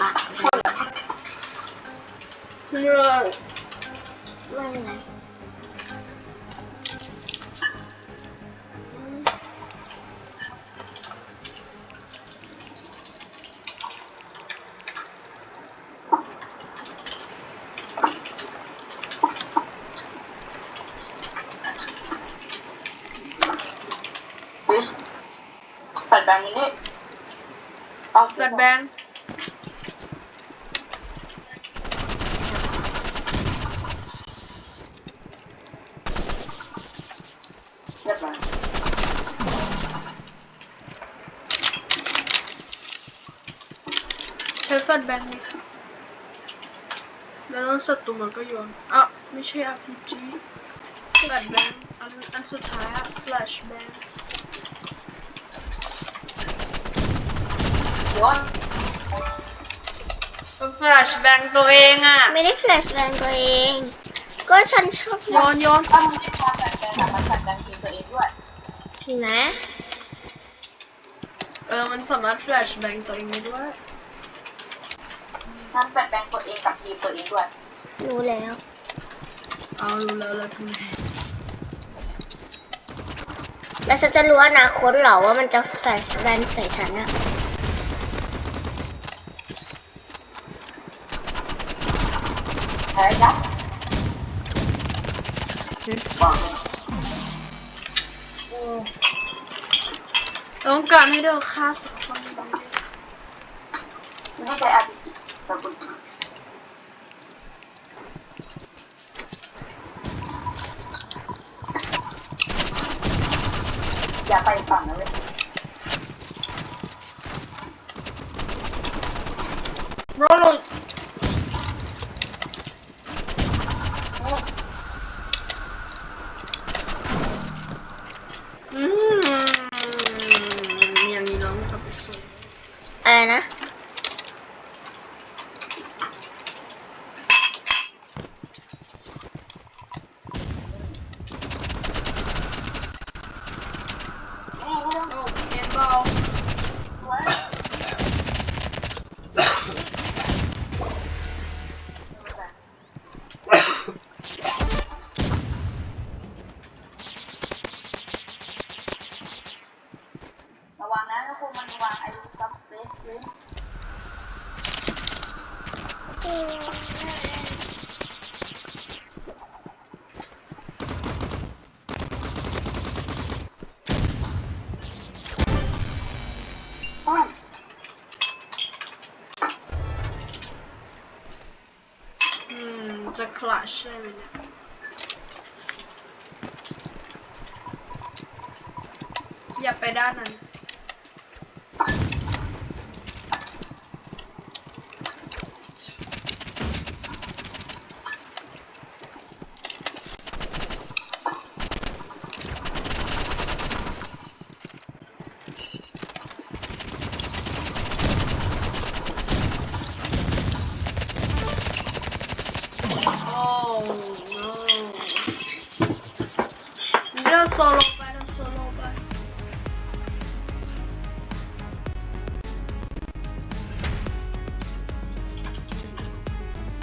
อะคนละเหนื่อย ไม่เป็นไรฟิชเปิดแบงค์นี้เอา เปิดแบงค์ เรียบร้อย ใช้แฟลชแบงค์นี่ค่ะแล้วต้องศัตรูมันก็โยนอะไม่ใช่ RPG แฟลชแบงค์อันอันสุดท้ายอะแฟลชแบงค์โยนแฟลชแบงค์ตัวเองอะไม่ได้แฟลชแบงตัวเอง ก็ฉันชอบโยนโยนถ้ามึงไม่พอแบบแบงค์อะมันจัดแบงค์ทีมตัวเองด้วยเห็นไหมเออ มันสามารถแฟลชแบงค์ตัวเองได้ด้วย ทั้งแบบแบงค์ตัวเองกับทีมตัวเองด้วย รู้แล้ว เอารู้แล้วแล้วทำไงแล้วฉันจะรู้อนาคตเหรอว่ามันจะแฟลชแบงใส่ฉันอะอะไรนะบอกต้องการให้เราฆ่าสักคนหนึ่งไม่ใช่อาร์พีจีแต่คุณ อย่าไปฝั่งนั้น จะคลาชใช่ไหมเนี่ยอย่าไปด้านนั้น โซโล่ไปเราโซโล่ไป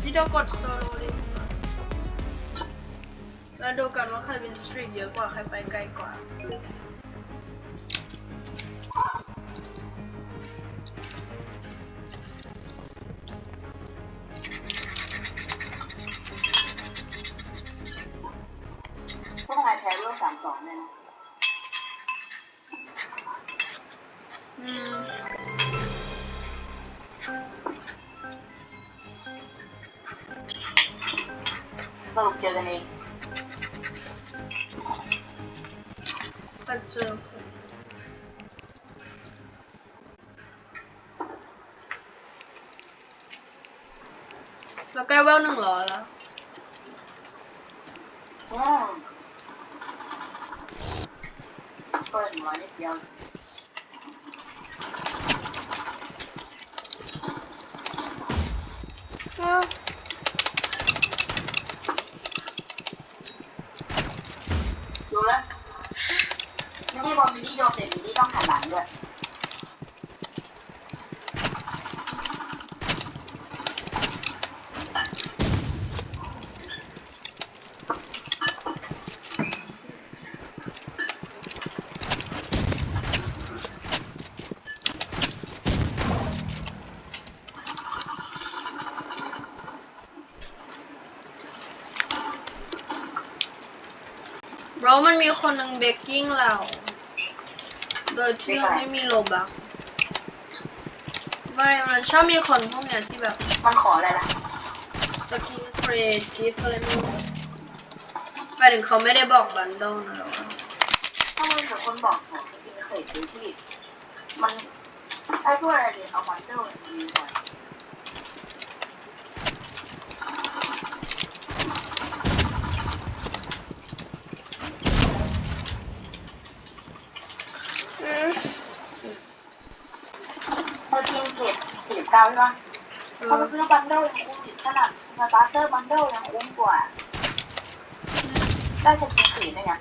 ที่เรากดโซโล่ดิแล้วดูกันว่าใครเป็นสตรีทเยอะกว่า ใครไปไกลกว่า แพ้เรื่องสามสองเนี่ยนะอืมสรุปเจอกันเองก็เจอเราใกล้เวลหนึ่งร้อยแล้ว อืม เปิดหัวนิดเดียวเอาดูแล้วมินนี่พอมินี่โยนเสร็จมินี่ต้องหันหลังด้วย มันมีคนหนึ่งเบกกิ้งเรา โดยที่เราไม่มีโลบักไม่มันชอบมีคนพวกเนี้ยที่แบบมันขออะไรล่ะสกินเทรดกิฟต์อะไรไม่รู้หมายถึงเขาไม่ได้บอกบันโดนะหรอวะถ้ามันกับคนบอกขอสกินเคยดูที่มันไอ้พวกอะไรเนี่ยเอามันเดอร์ดีกว่า อืม พอกินเจ็ ดสิบเก้าใช่ปะเขาซื้อบันเดิลยังคุ้มอยู่ขนาดสตาร์เตอร์บันเดิลยังคุ้มกว่า ได้สกินสีด้วยไง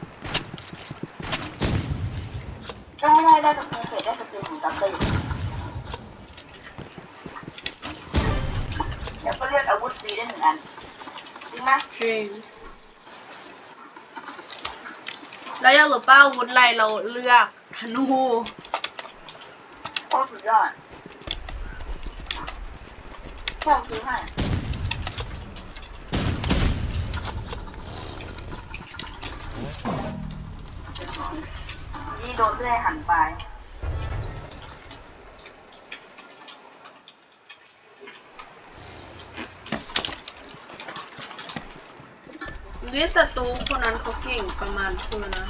ก็ไม่ได้ได้สกินเศษได้สกินของสตาร์เตอร์อยู่เดี๋ยวก็เลือกอาวุธฟรีได้หนึ่งอันจริงไหมจริงแล้วอยากรู้ป้าอาวุธอะไรเราเลือกธนูโอ้สุดยอด ช่องซื้อให้นี่โดนเลื่อยหันไปนี่ศัตรูคนนั้นเขาเก่งประมาณคือนะ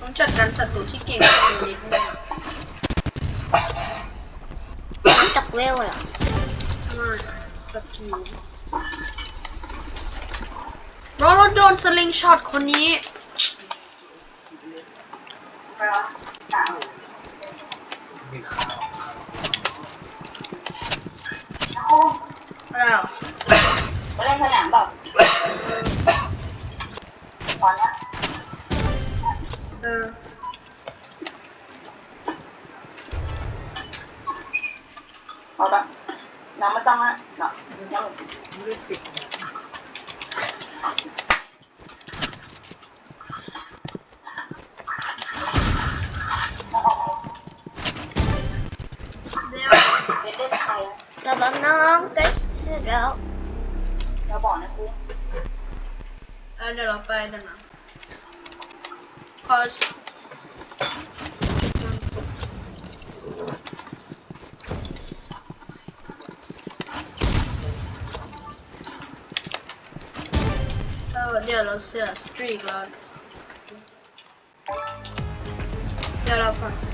ต้องจัดการศัตรูที่เก่งคนนิดนึง เวลเหรอไม่สกิลเราเราโดนสลิงช็อตคนนี้ไปแล้วหนาวโอ้แล้วไปเล่นสนามเปล่าตอนเนี้ย เออ เอาแบบน้ำไม่ต้องนะเนาะน้ำเดี๋ยวเป็น